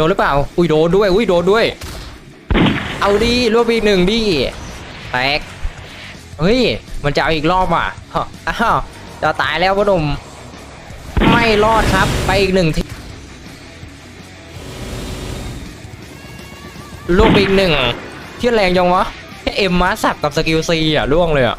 ดนหรือเปล่า อุ้ยโดนด้วย อุ้ยโดนด้วย เอาดิรวบอีกหนึ่งดิแตก เฮ้ย มันจะเอาอีกรอบอะฮะอ้าวจะตายแล้วพ่อหนุ่ม ไม่รอดครับ ไปอีกหนึ่งทีลูกอีกหนึ่งเที่ยแรงจังวะเอ็มมาสับกับสกิลซีอะล่วงเลยอะ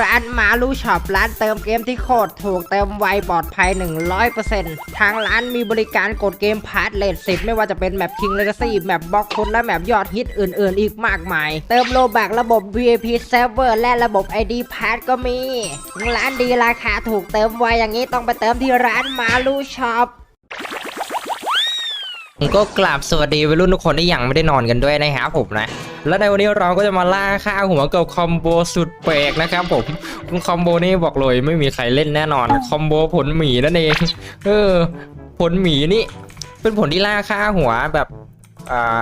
ร้านมาลูช็อปร้านเติมเกมที่โคตรถูกเติมไวปลอดภัย 100%ทางร้านมีบริการกดเกมพาร์ทเลทสิไม่ว่าจะเป็นแมป King Legacy แมปบล็อกฟุตและแมปยอดฮิตอื่นๆ อีกมากมาย เติมโลแบกระบบ VIP Server และระบบ ID p a s s ก็มี ร้านดีราคาถูกเติมไวอย่างนี้ต้องไปเติมที่ร้านมาลูช็อปก็กราบสวัสดีวัยรุ่นทุกคนที่ยังไม่ได้นอนกันด้วยนะครับผมนะ และในวันนี้เราก็จะมาล่าค่าหัวกับคอมโบสุดแปลกนะครับผมคอมโบนี้บอกเลยไม่มีใครเล่นแน่นอนคอมโบผลหมีนั่นเองเออผลหมีนี่เป็นผลที่ล่าค่าหัวแบบอ่า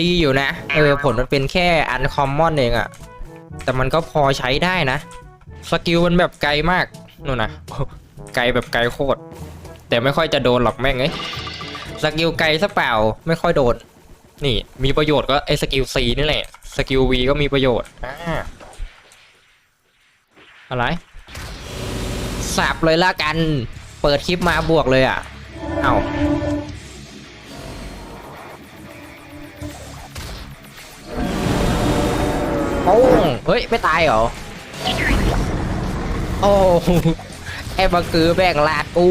ดีอยู่นะเออผลมันเป็นแค่อันคอมมอนเองอะแต่มันก็พอใช้ได้นะสกิลมันแบบไกลมากนู่นนะไกลแบบไกลโคตรแต่ไม่ค่อยจะโดนหรอกแม่งเอ้สกิลไกลซะเปล่าไม่ค่อยโดน นี่มีประโยชน์ก็ไอ้สกิล C นี่แหละ สกิล V ก็มีประโยชน์อ่าอะไรสับเลยละกัน เปิดคลิปมาบวกเลยอะ เอา้าโป้งเฮ้ย ไม่ตายเหรอ โอ้ ไอ้บังคือแบ่งลาดกู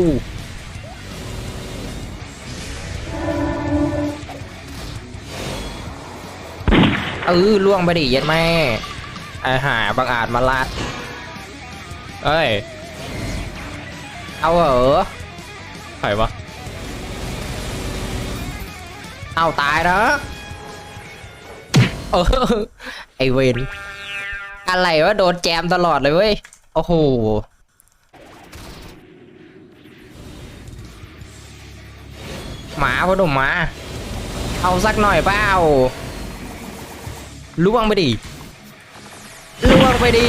ออล่วงไปดิเย็ดแม่ไอหาบางอาจมาลัดเอ้ย เอาเหรอใครวะเอาตายนะเออไอเวนอะไรวะโดนแจมตลอดเลยเว้ย โอ้โหหมาพ่อหนุ่มหมา เอาสักหน่อยเปล่า ล่วงไปดิล่วงไปดิ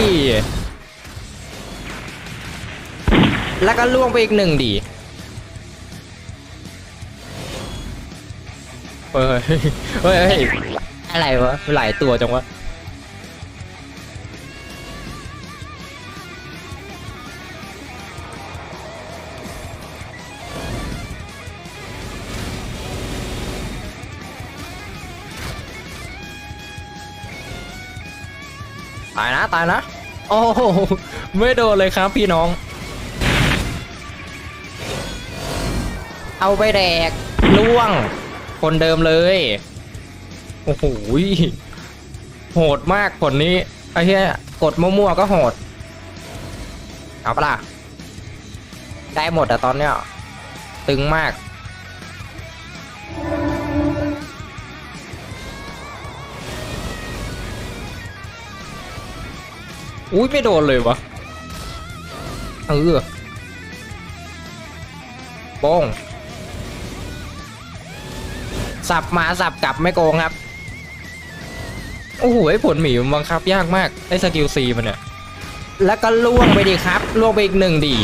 แล้วก็ล่วงไปอีกหนึ่งดิเฮ้ยเฮ้ยเฮ้ยอะไรวะหลายตัวจังวะ นะตายนะ โอ้โหไม่โดนเลยครับพี่น้อง เอาไปแดกล่วง คนเดิมเลย โอ้โหโหดมากผลนี้ไอ้เหี้ยกดมั่วๆก็โหด เอาปะล่ะ ได้หมดอะตอนเนี้ยตึงมาก อุ้ยไม่โดนเลยวะเออโป้งสับมาสับกลับไม่โกงครับ โอ้โหไอ้ผลหมีมันบังคับยากมาก ไอ้สกิลซีมันเนี่ย แล้วก็ล่วงไปดิครับ ล่วงไปอีกหนึ่งดี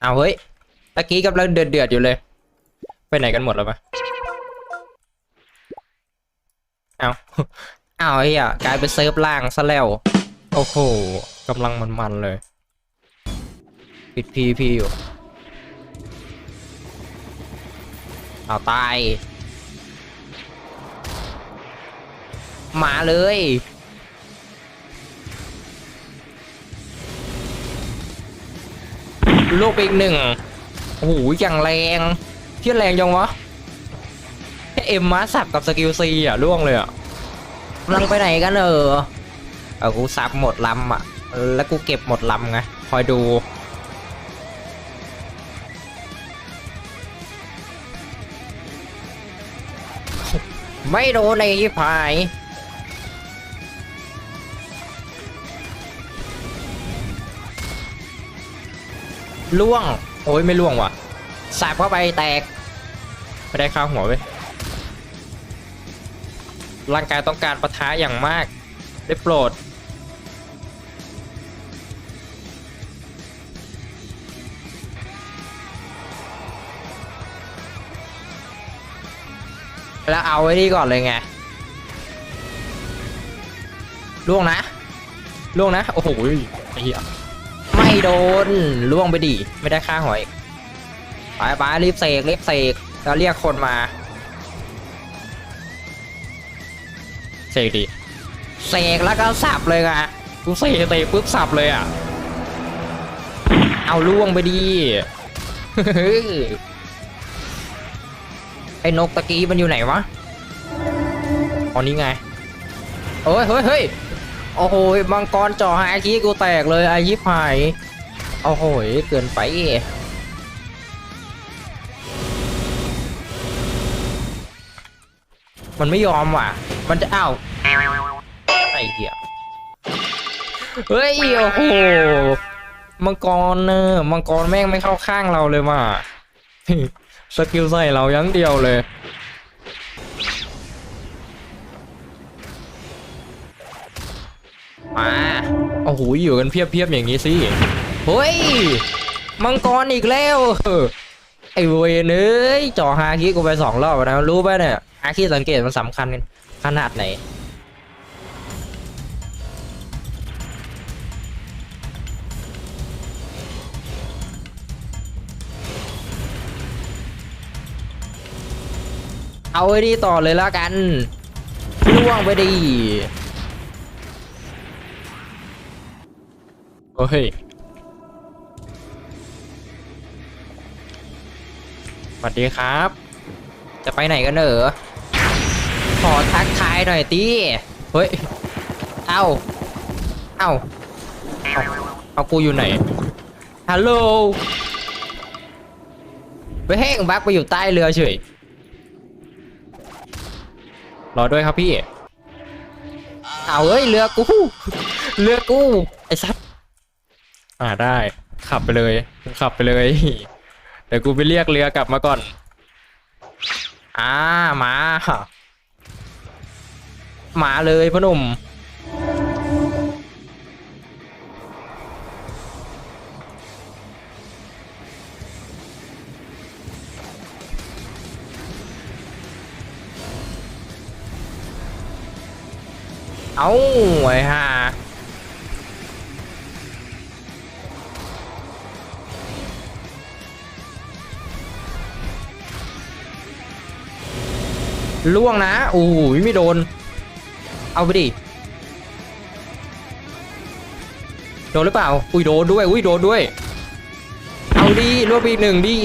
เอาเฮ้ยตะกี้กำลังเดือดเดือดๆอยู่เลย ไปไหนกันหมดแล้วปะเอา อ้าวไอ้เหี้ยกลายเป็นเซิร์ฟล่างซะแล้ว โอ้โหกำลังมันๆเลย ปิดพีพีอยู่เอาตาย มาเลย ลูกไปอีกหนึ่งโอ้โหอย่างแรงเที่แรงยังวะแค่เอ็มมาสับกับสกิลซีอะล่วงเลยอะ กำลังไปไหนกันเออเออกูซับหมดลำอะ แล้วกูเก็บหมดลำไง คอยดูไม่โดนเลยี่พายล่วง โอ้ยไม่ล่วงว่ะสาบเข้าไปแตก ไม่ได้ข้าวหัวไป ร่างกายต้องการปะทะอย่างมาก ได้โปรด แล้วเอาไว้นี่ก่อนเลยไงล่วงนะล่วงนะ โอ้โหไอ้เหี้ยไม่โดนล่วงไปดิ ไม่ได้ค่าหอย ไปไปรีบเสกรีบเสกแล้วเรียกคนมา เสกดิเสกแล้วก็สับเลยไงกูเสกเตะปุ๊บสับเลยอะเอาล่วงไปดิไอ้นกตะกี้มันอยู่ไหนวะอ๋อนี่ไงเฮ้ยเฮ้ยเฮ้ยโอ้โหมังกรจ่อหาคีกูแตกเลยไอ้ยิบหายโอ้โหเกินไปมันไม่ยอมว่ะ มันจะอ้าวไอ้เหี้ยเฮ้ยโอ้โหมังกรเนอะมังกรแม่งไม่เข้าข้างเราเลยว่ะสกิลใส่เรายังเดียวเลยมาโอ้โหอยู่กันเพียบๆอย่างนี้สิเฮ้ยมังกรอีกแล้วเออไอ้เวนเอ้ยจ่อฮาคิกูไปสองรอบแล้วนะรู้ป่ะเนี่ยาคิสังเกตมันสำคัญกันขนาดไหนเอาไว้ดีต่อเลยแล้วกันล่วงไปดีโอ้ยสวัสดีครับ จะไปไหนกันเหรอ ขอทักทายหน่อยตีเฮ้ย เอาเอาเอาเอากูอยู่ไหน ฮัลโหลไปแห้งบักไปอยู่ใต้เรือเฉย รอด้วยครับพี่ เอาเอ้ยเรือกู เรือกู ไอ้สัตว์อ่าได้ ขับไปเลย ขับไปเลย เดี๋ยวกูไปเรียกเรือกลับมาก่อน อ่ามา มาเลยพ่อหนุ่มเอาไอ้ห่าล่วงนะโอ้ยไม่โดน เอาไปดิ โดนหรือเปล่า อุ้ยโดนด้วย อุ้ยโดนด้วย เอาดิล่วงไปอีกหนึ่งดิ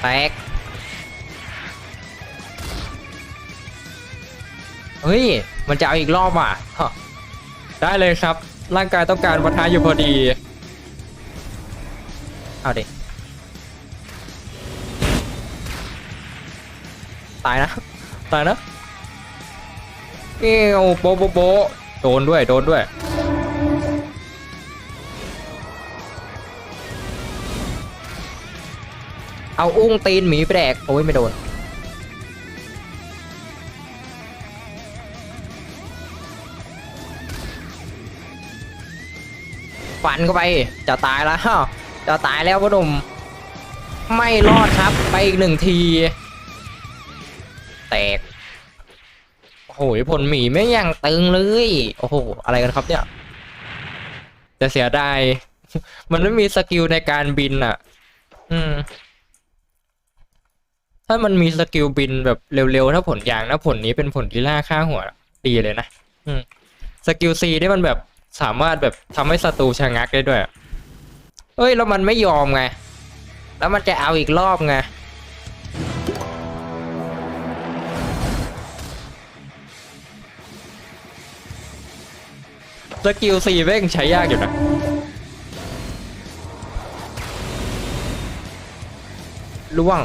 แตก เฮ้ย มันจะเอาอีกรอบอะฮะได้เลยครับ ร่างกายต้องการวัฒนาอยู่พอดี เอาดิ ตายนะ ตายนะ เอ้วโปะโปโปะโดนด้วยโดนด้วยเอาอุ้งตีนหมีไปแดกโอ้ยไม่โดนฟันเข้าไปจะตายแล้วจะตายแล้วพ่อหนุ่มไม่รอดครับไปอีกหนึ่งที โอ้โหผลหมีไม่ยังตึงเลย โอ้โห อะไรกันครับเนี่ย จะเสียดาย มันไม่มีสกิลในการบินอะ อืม ถ้ามันมีสกิลบินแบบเร็วๆ ถ้าผลยางนะผลนี้เป็นผลที่ล่าค่าหัวดีเลยนะ อืม สกิลซีได้มันแบบสามารถแบบทำให้ศัตรูชะงักได้ด้วย เอ้ย แล้วมันไม่ยอมไง แล้วมันจะเอาอีกรอบไง สกิลซีแม่งใช้ยากอยู่นะล่วง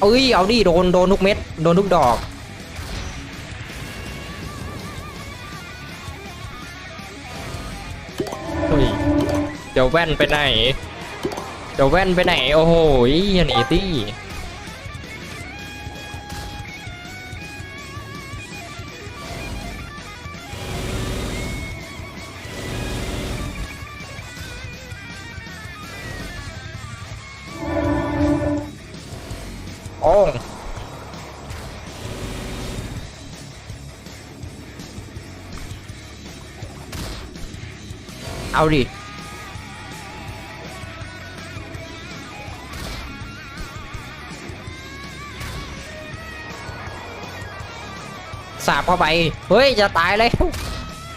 เอ้ย เอาดิโดน โดนทุกเม็ด โดนทุกดอกเฮ้ยเดี๋ยวแว่นไปไหน เดี๋ยวแว่นไปไหน โอ้โหอย่าหนีสิ เอาดิสาบเข้าไป เฮ้ย จะตายเลย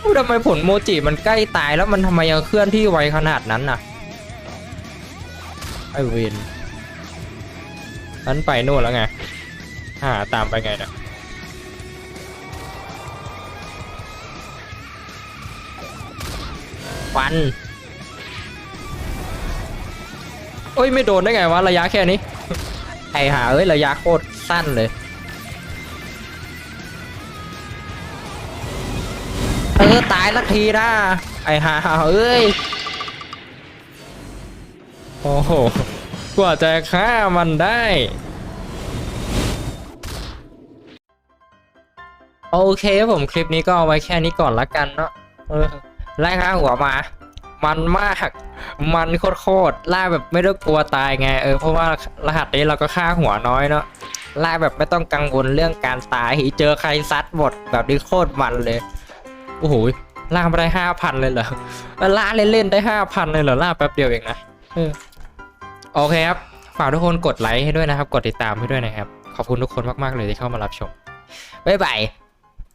อุ๊ยทำไมผลโมจิมันใกล้ตายแล้วมันทำไมยังเคลื่อนที่ไวขนาดนั้นน่ะ ไอเวนนั้นไปโน่นแล้วไง อ่า ตามไปไงเนี่ย ฟันเอ้ยไม่โดนได้ไงวะระยะแค่นี้ไอหาเอ้ยระยะโคตรสั้นเลยเออตายสักทีนะไอหาเอ้ยโอ้โหกว่าจะฆ่ามันได้โอเคครับผมคลิปนี้ก็เอาไว้แค่นี้ก่อนละกันเนาะเออ ไล่ฆ่าหัวมา มันมาก มันโคตรๆล่าแบบไม่ต้องกลัวตายไงเออเพราะว่ารหัสนี้เราก็ฆ่าหัวน้อยเนาะล่าแบบไม่ต้องกังวลเรื่องการตายเจอใครซัดหมดแบบนี้โคตรมันเลยโอ้โหล่ามาได้ห้าพันเลยเหรอล่าเล่นๆได้ห้าพันเลยเหรอล่าแป๊บเดียวเองนะโอเคครับฝากทุกคนกดไลค์ให้ด้วยนะครับ กดติดตามให้ด้วยนะครับ ขอบคุณทุกคนมากๆเลยที่เข้ามารับชมบ๊ายบาย